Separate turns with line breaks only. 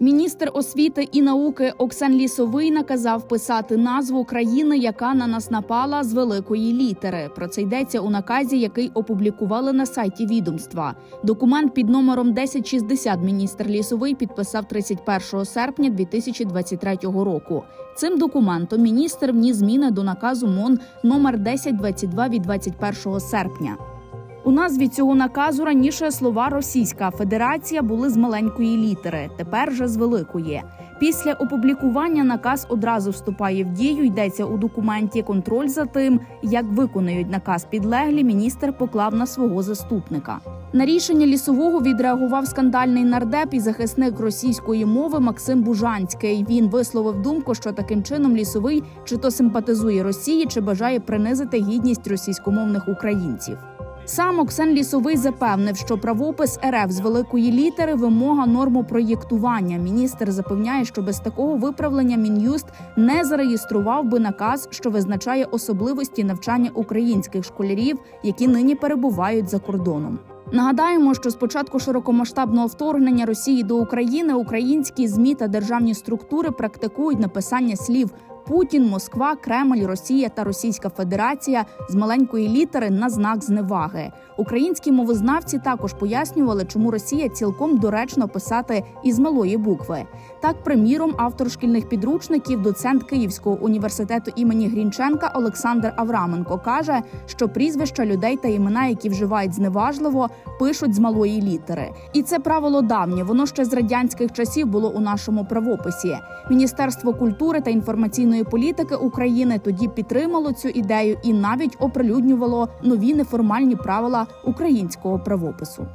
Міністр освіти і науки Оксан Лісовий наказав писати назву країни, яка на нас напала з великої літери. Про це йдеться у наказі, який опублікували на сайті відомства. Документ під номером 1060 міністр Лісовий підписав 31 серпня 2023 року. Цим документом міністр вніс зміни до наказу МОН номер 1022 від 21 серпня. У назві цього наказу раніше слова Російська Федерація були з маленької літери, тепер же з великої. Після опублікування наказ одразу вступає в дію. Йдеться у документі. Контроль за тим, як виконують наказ підлеглі, міністр поклав на свого заступника. На рішення лісового відреагував скандальний нардеп і захисник російської мови Максим Бужанський. Він висловив думку, що таким чином лісовий чи то симпатизує Росії, чи бажає принизити гідність російськомовних українців. Сам Оксен Лісовий запевнив, що правопис РФ з великої літери вимога нормопроєктування. Міністр запевняє, що без такого виправлення мін'юст не зареєстрував би наказ, що визначає особливості навчання українських школярів, які нині перебувають за кордоном. Нагадаємо, що з початку широкомасштабного вторгнення Росії до України українські змі та державні структури практикують написання слів Путін, Москва, Кремль, Росія та Російська Федерація з маленької літери на знак зневаги. Українські мовознавці також пояснювали, чому Росія цілком доречно писати із малої букви. Так, приміром, автор шкільних підручників, доцент Київського університету імені Грінченка Олександр Авраменко каже, що прізвища людей та імена, які вживають зневажливо, пишуть з малої літери. І це правило давнє. Воно ще з радянських часів було у нашому правописі. Міністерство культури та інформаційної зовнішньої політики України тоді підтримало цю ідею і навіть оприлюднювало нові неформальні правила українського правопису.